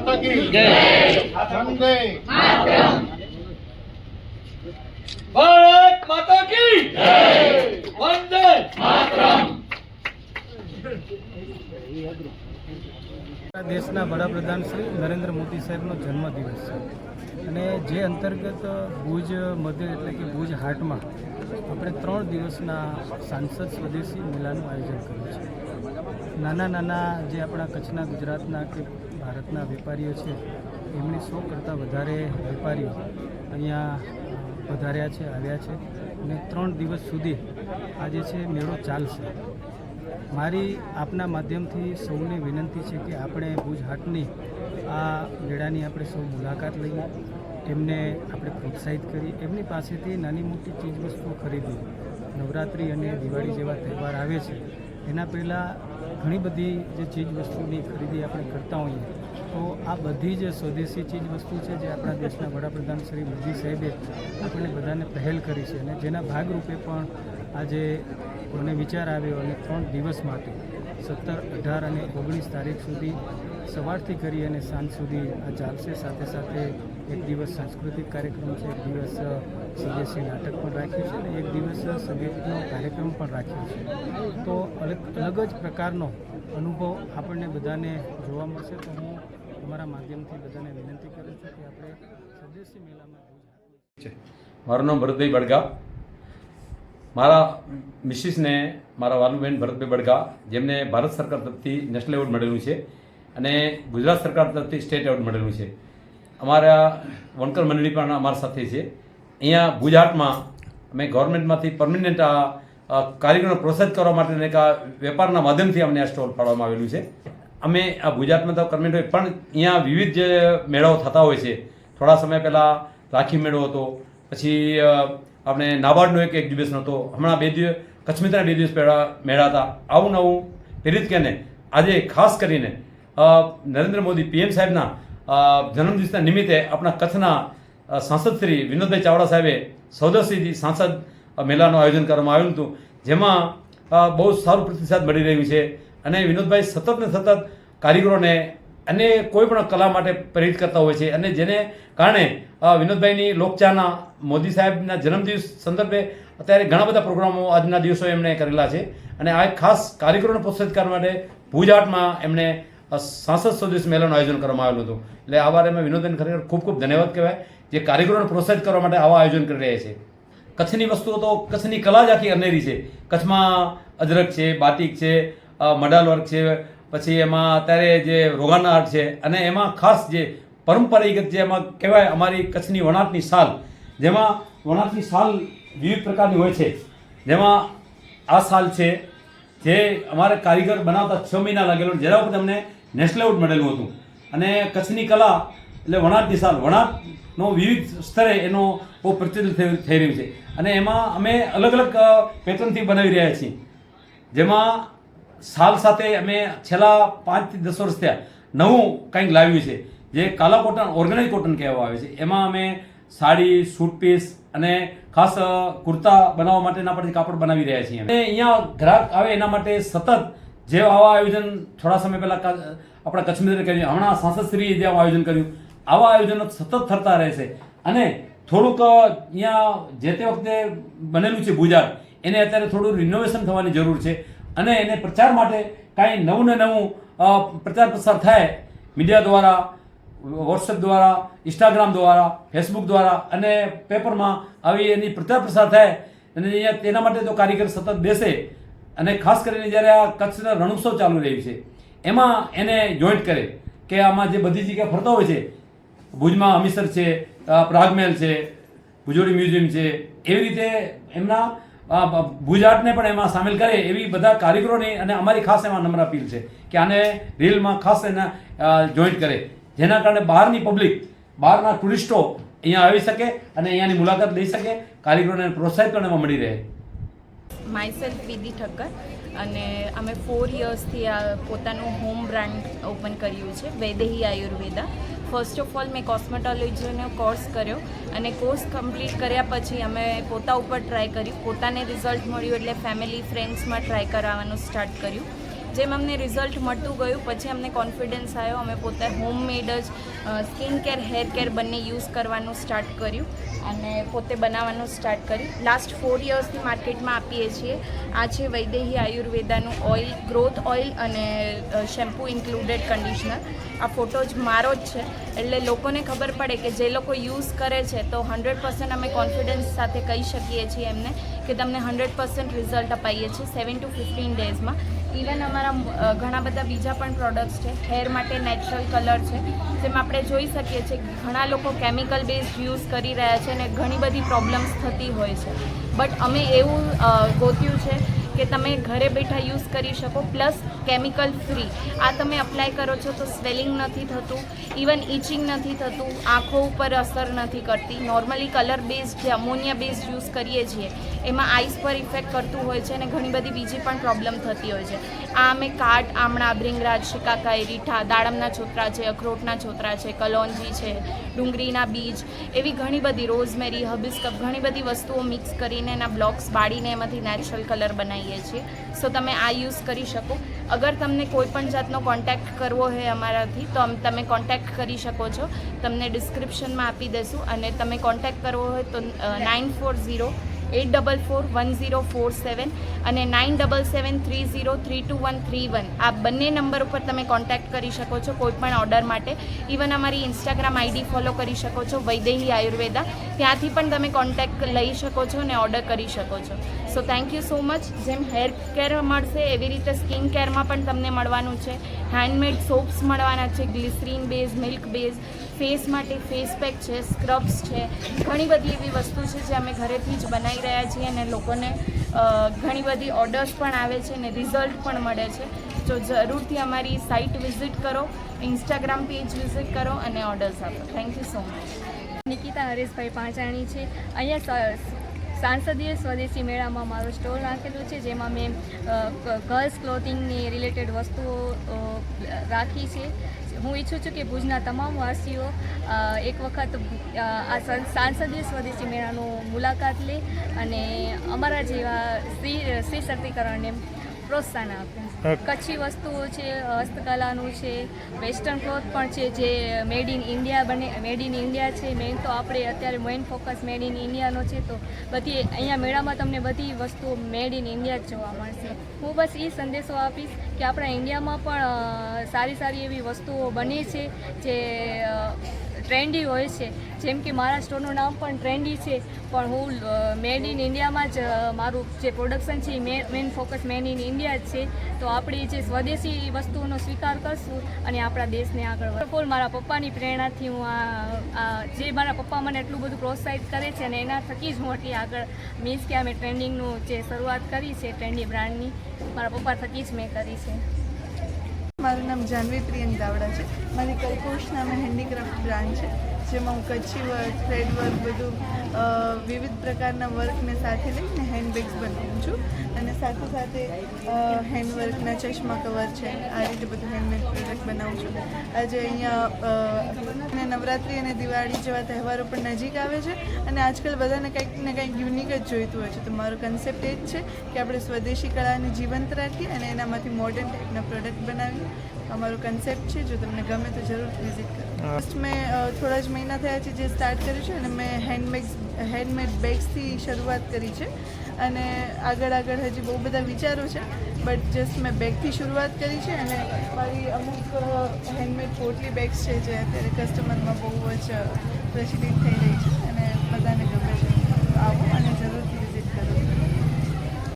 માતા કી જય. વંદે ભારત માતા કી વંદે આપણા દેશના વડાપ્રધાન શ્રી નરેન્દ્ર મોદી સાહેબનો જન્મદિવસ છે. અને જે અંતર્ગત ભુજ મધ્ય એટલે કે ભુજ હાટમાં આપણે ત્રણ દિવસના સાંસદ સ્વદેશી મેળાનું આયોજન કર્યું છે. નાના નાના જે આપણા કચ્છના ગુજરાતના કે ભારતના વેપારીઓ છે એમણે સો કરતાં વધારે વેપારીઓ અહીંયા વધાર્યા છે, આવ્યા છે અને ત્રણ દિવસ સુધી આજે છે મેળો ચાલશે. મારી આપના માધ્યમથી સૌને વિનંતી છે કે આપણે ભુજ હાટની આ મેળાની આપણે સૌ મુલાકાત લઈએ એમને આપણે પ્રોત્સાહિત કરી એમની પાસેથી નાની મોટી ચીજવસ્તુઓ ખરીદી નવરાત્રિ અને દિવાળી જેવા તહેવાર આવે છે, એના પહેલાં ઘણી બધી જે ચીજ વસ્તુની ખરીદી આપણે કરતા હોઈએ. તો આ બધી જ સ્વદેશી ચીજ વસ્તુ છે જે આપણા દેશના વડાપ્રધાન શ્રી મોદી સાહેબે આપણને બધાને પહેલ કરી છે અને જેના ભાગરૂપે પણ આજે મને વિચાર આવ્યો અને ત્રણ દિવસ માટે સત્તર અઢાર અને ઓગણીસ તારીખ સુધી સવારથી કરી અને સાંજ સુધી આ ચાલશે. સાથે સાથે એક દિવસ સાંસ્કૃતિક કાર્યક્રમ છે, એક દિવસ સ્વદેશી નાટક પણ રાખ્યું છે અને એક દિવસ સંગીતનો કાર્યક્રમ પણ રાખ્યો છે. તો અલગ અલગ જ પ્રકારનો અનુભવ આપણને બધાને જોવા મળશે. તો હું તમારા માધ્યમથી બધાને વિનંતી કરું છું કે આપણે સ્વદેશી મેળામાં મારું નામ ભરતભાઈ બડગા મારા મિસિસને મારા વાલુબેન ભરતભાઈ બડગા જેમને ભારત સરકાર તરફથી નેશનલ એવોર્ડ મળેલું છે અને ગુજરાત સરકાર તરફથી સ્ટેટ એવોર્ડ મળેલું છે. અમારા વણકર મંડળી પણ અમારા સાથે છે. અહીંયા ગુજરાતમાં અમે ગવર્મેન્ટમાંથી પરમિનન્ટ આ કાર્યક્રમ પ્રોત્સાહિત કરવા માટે એક વેપારના માધ્યમથી અમને આ સ્ટોલ ફાળવવામાં આવેલું છે. અમે આ ગુજરાતમાં તો પરમિનન્ટ હોય, પણ અહીંયા વિવિધ જે મેળાઓ થતા હોય છે, થોડા સમય પહેલાં રાખી મેળો હતો, પછી આપણે નાબાર્ડનો એક એક્ઝિબિશન હતો, હમણાં બે દિવસ કચ્છમિત્રા બે દિવસ પહેલાં મેળા હતા. આવું નવું પ્રેરિત કરીને આજે ખાસ કરીને નરેન્દ્ર મોદી પીએમ સાહેબના જન્મદિવસના નિમિત્તે આપણા કચ્છના સાંસદ શ્રી વિનોદભાઈ ચાવડા સાહેબે સૌદર્શીજી સાંસદ મેળાનું આયોજન કરવામાં આવ્યું હતું, જેમાં બહુ સારું પ્રતિસાદ મળી રહ્યું છે. અને વિનોદભાઈ સતત ને સતત કારીગરોને અને કોઈ પણ કલા માટે પ્રેરિત કરતા હોય છે. અને જેને કારણે વિનોદભાઈની લોકચાના મોદી સાહેબના જન્મદિવસ સંદર્ભે અત્યારે ઘણા બધા પ્રોગ્રામો આજના દિવસો એમણે કરેલા છે. અને આ ખાસ કારીગરોને પ્રોત્સાહિત કરવા માટે ભુજ આર્ટમાં એમણે સાંસદ સ્વદેશ મેળાનું આયોજન કરવામાં આવેલું હતું. એટલે આ બારે મેં વિનોદન ખરેખર ખૂબ ખૂબ ધન્યવાદ કહેવાય જે કારીગરોને પ્રોત્સાહિત કરવા માટે આવા આયોજન કરી રહ્યા છે. કચ્છની વસ્તુઓ તો કચ્છની કલા જ આખી અનેરી છે. કચ્છમાં અજરક છે, બાટિક છે મડાલ વર્ક છે પછી એમાં અત્યારે જે રોગાન આર્ટ છે અને એમાં ખાસ જે પરંપરાગત જે એમાં કહેવાય અમારી કચ્છની વણાટની શાલ જેમાં વણાટની શાલ વિવિધ પ્રકારની હોય છે. જેમાં આ શાલ છે, જે અમારે કારીગર બનાવતા છ મહિના લાગેલો જેના ઉપર અમને નેશનલ એવોર્ડ મળેલું હતું. અને કચ્છની કલા એટલે વણાટની શાલ વણાટનો વિવિધ સ્તરે એનો બહુ પ્રચલિત થઈ રહ્યું છે. અને એમાં અમે અલગ અલગ પેટર્નથી બનાવી રહ્યા છીએ. જેમાં સાલ સાથે અમે છેલ્લા પાંચથી દસ વર્ષ થયા. નવું કંઈક લાવ્યું છે. જે કાલા કોટન, ઓર્ગેનાઇઝ કોટન કહેવામાં આવે છે. એમાં અમે સાડી સૂટ પીસ અને ખાસ કુર્તા બનાવવા માટેના પરથી કાપડ બનાવી રહ્યા છીએ. અને અહીંયા ગ્રાહક આવે એના માટે સતત જે આવા આયોજન થોડા સમય પહેલાં આપણા કચ્છ મિત્રે કર્યું. હમણાં સાંસદશ્રીએ જે આયોજન કર્યું. આવા આયોજનો સતત થતા રહેશે અને થોડુંક અહીંયા જે તે વખતે બનેલું છે ગુજરાત એને અત્યારે થોડું રિનોવેશન થવાની જરૂર છે. અને એને પ્રચાર માટે કાંઈ નવું ને નવું પ્રચાર પ્રસાર થાય મીડિયા દ્વારા, વોટ્સએપ દ્વારા, ઇન્સ્ટાગ્રામ દ્વારા, ફેસબુક દ્વારા અને પેપરમાં આવી એની પ્રચાર પ્રસાર થાય અને અહીંયા તેના માટે તો કારીગર સતત બેસે. અને ખાસ કરીને જ્યારે આ કચ્છના રણોત્સવ ચાલુ રહ્યું છે, એમાં એને જોઈન્ટ કરે કે આમાં જે બધી જગ્યાએ ફરતા હોય છે, ભુજમાં અમીસર છે પ્રાગમહેલ છે, ભુજોડી મ્યુઝિયમ છે, એવી રીતે એમના અ, બ- ભુજ આર્ટને પણ એમાં સામેલ કરે એવી બધા કારીગરોની અને અમારી ખાસ એમાં નમ્ર અપીલ છે કે આને રીલમાં ખાસ એને જોઈન્ટ કરે. જેના કારણે બહારની પબ્લિક બહારના ટુરિસ્ટો અહીંયા આવી શકે અને અહીંયાની મુલાકાત લઈ શકે કારીગરોને પ્રોત્સાહિત પણ એમાં મળી રહે. માયસેલ્ફ વિધિ ઠક્કર અને અમે ફોર યર્સથી આ પોતાનું હોમ બ્રાન્ડ ઓપન કર્યું છે Vaidehi Ayurveda. First of all મેં કોસ્મેટોલોજીનો કોર્સ કર્યો અને કોર્સ કમ્પ્લીટ કર્યા પછી અમે પોતા ઉપર ટ્રાય કર્યું. પોતાને રિઝલ્ટ મળ્યું એટલે ફેમિલી ફ્રેન્ડ્સમાં ટ્રાય કરાવવાનું સ્ટાર્ટ કર્યું. જેમ અમને રિઝલ્ટ મળતું ગયું, પછી અમને કોન્ફિડન્સ આવ્યો અમે પોતે હોમમેડ જ સ્કિન કેર હેર કેર બંને યુઝ કરવાનું સ્ટાર્ટ કર્યું અને પોતે બનાવવાનું સ્ટાર્ટ કર્યું. લાસ્ટ ફોર યર્સથી માર્કેટમાં આપીએ છીએ. આ છે વૈદેહી આયુર્વેદાનું ઓઇલ ગ્રોથ ઓઇલ અને શેમ્પૂ ઇન્ક્લુડેડ કન્ડિશનર આ ફોટો જ મારો જ છે. એટલે લોકોને ખબર પડે કે જે લોકો યુઝ કરે છે, તો હંડ્રેડ પર્સન્ટ અમે કોન્ફિડન્સ સાથે કહી શકીએ છીએ એમને કે તમને હંડ્રેડ પર્સન્ટ રિઝલ્ટ અપાઈએ છીએ સેવન ટુ ફિફ્ટીન ડેઝમાં ઇવન અમારા ઘણા બધા બીજા પણ પ્રોડક્ટ્સ છે. હેર માટે નેચરલ કલર છે. જેમાં આપણે જોઈ શકીએ છીએ ઘણા લોકો કેમિકલ બેઝ યુઝ કરી રહ્યા છે અને ઘણી બધી પ્રોબ્લેમ્સ થતી હોય છે. બટ અમે એવું ગોત્યું છે કે તમે ઘરે બેઠા યુઝ કરી શકો. પ્લસ કેમિકલ ફ્રી આ તમે અપ્લાય કરો છો તો સ્વેલિંગ નથી થતું ઇવન ઇચિંગ નથી થતું, આંખો ઉપર અસર નથી કરતી. નોર્મલી કલર બેઝડ જે અમોનિયા બેઝ યુઝ કરીએ છીએ. એમાં આઈસ પર ઇફેક્ટ કરતું હોય છે અને ઘણી બધી બીજી પણ પ્રોબ્લેમ થતી હોય છે. આ અમે કાટ, આમણા બ્રિંગરાજ શિકાકાઈ રીઠા દાડમના છોતરા છે, અખરોટના છોતરા છે, કલોંજી છે, ડુંગળીના બીજ, એવી ઘણી બધી રોઝમેરી હબિસ્કપ ઘણી બધી વસ્તુઓ મિક્સ કરીને એના બ્લોક્સ બાળીને એમાંથી નેચરલ કલર બનાવીએ છીએ. સો તમે આ યુઝ કરી શકો. અગર તમને કોઈ પણ જાતનો કોન્ટેક્ટ કરવો હોય અમારાથી, તો તમે કોન્ટેક્ટ કરી શકો છો. તમને ડિસ્ક્રિપ્શનમાં આપી દેશું અને તમે કોન્ટેક્ટ કરવો હોય તો nine four zero eight double four one zero four seven અને nine double seven three zero three two one three one આ બંને નંબર ઉપર તમે કોન્ટેક્ટ કરી શકો છો કોઈ પણ ઓર્ડર માટે. ઇવન અમારી ઇન્સ્ટાગ્રામ આઈડી ફોલો કરી શકો છો, વૈદેહી આયુર્વેદા. ત્યાંથી પણ તમે કોન્ટેક્ટ લઈ શકો છો અને ઓર્ડર કરી શકો છો. So thank you so much જેમ હેર કેર મળશે, એવી રીતે સ્કિન કેરમાં પણ તમને મળવાનું છે. હેન્ડમેડ સોપ્સ મળવાના છે glycerine base milk base face માટે ફેસ પેક છે સ્ક્રબ્સ છે, ઘણી બધી એવી વસ્તુ છે જે અમે ઘરેથી જ બનાવી રહ્યા છીએ અને લોકોને ઘણી બધી ઓર્ડર્સ પણ આવે છે અને રિઝલ્ટ પણ મળે છે. તો જરૂરથી અમારી સાઇટ વિઝિટ કરો ઇન્સ્ટાગ્રામ પેજ વિઝિટ કરો અને ઓર્ડર્સ આપો. Thank you so much Nikita Hareshbhai Panchani છે. અહીંયા સાંસદીય સ્વદેશી મેળામાં મારો સ્ટોલ રાખેલો છે, જેમાં મેં ગર્લ્સ ક્લોથિંગની રિલેટેડ વસ્તુઓ રાખી છે. હું ઈચ્છું છું કે ભુજના તમામ વાસીઓ એક વખત આ સાંસદીય સ્વદેશી મેળાનો મુલાકાત લે અને અમારા જેવા સ્ત્રી સ્ત્રી સશક્તિકરણને પ્રોત્સાહન આપે. કચ્છી વસ્તુઓ છે હસ્તકલાનું છે વેસ્ટર્ન ક્લોથ પણ છે જે મેડ ઇન ઇન્ડિયા બને મેડ ઇન ઇન્ડિયા છે. મેઇન તો આપણે અત્યારે મેઇન ફોકસ મેડ ઇન ઇન્ડિયાનો છે તો બધી અહીંયા મેળામાં તમને બધી વસ્તુઓ મેડ ઇન ઇન્ડિયા જ જોવા મળશે. હું બસ એ સંદેશો આપીશ કે આપણા ઇન્ડિયામાં પણ સારી સારી એવી વસ્તુઓ બને છે જે ટ્રેન્ડી હોય છે. જેમ કે મારા સ્ટોરનું નામ પણ ટ્રેન્ડી છે. પણ હું મેડ ઇન ઇન્ડિયામાં જ મારું જે પ્રોડક્શન છે એ main focus made in India જ છે. તો આપણી જે સ્વદેશી વસ્તુઓનો સ્વીકાર કરશું અને આપણા દેશને આગળ વધો મારા પપ્પાની પ્રેરણાથી હું આ જે મારા પપ્પા મને એટલું બધું પ્રોત્સાહિત કરે છે અને એના થકી જ હું એટલી આગળ મીન્સ કે અમે ટ્રેન્ડિંગનું જે શરૂઆત કરી છે ટ્રેન્ડી બ્રાન્ડની મારા પપ્પા થકી જ મેં કરી છે. મારું નામ જાનવી પ્રિયંક દાવડા છે. મારી કલ્પોષ નામે હેન્ડીક્રાફ્ટ બ્રાન્ડ છે. જેમાં હું કચ્છી વર્ક થ્રેડ બધું વિવિધ પ્રકારના વર્કને સાથે લઈને હેન્ડબેગ્સ બનાવું છું. અને સાથે સાથે હેન્ડવર્કના ચશ્મા કવર છે. આ રીતે બધું હેન્ડમેડ પ્રોડક્ટ બનાવું છું. આજે અહીંયા નવરાત્રિ અને દિવાળી જેવા તહેવારો પણ નજીક આવે છે. અને આજકાલ બધાને કંઈક ને કંઈક યુનિક જ જોઈતું હોય છે. તો મારો કન્સેપ્ટ એ જ છે કે આપણે સ્વદેશી કળાને જીવંત રાખીએ અને એનામાંથી મોડર્ન ટાઈપના પ્રોડક્ટ બનાવીએ. અમારો કન્સેપ્ટ છે. જો તમને ગમે તો જરૂર વિઝિટ કરો. મેં થોડા જ મહિના થયા છે જે સ્ટાર્ટ કર્યું છે અને મેં હેન્ડમેડ હેન્ડમેડ બેગ્સથી શરૂઆત કરી છે. અને આગળ આગળ હજી બહુ બધા વિચારો છે બટ જસ્ટ મેં બેગથી શરૂઆત કરી છે અને મારી અમુક હેન્ડમેડ પોટલી બેગ્સ છે જે અત્યારે કસ્ટમરમાં બહુ જ પ્રચલિત થઈ રહી છે.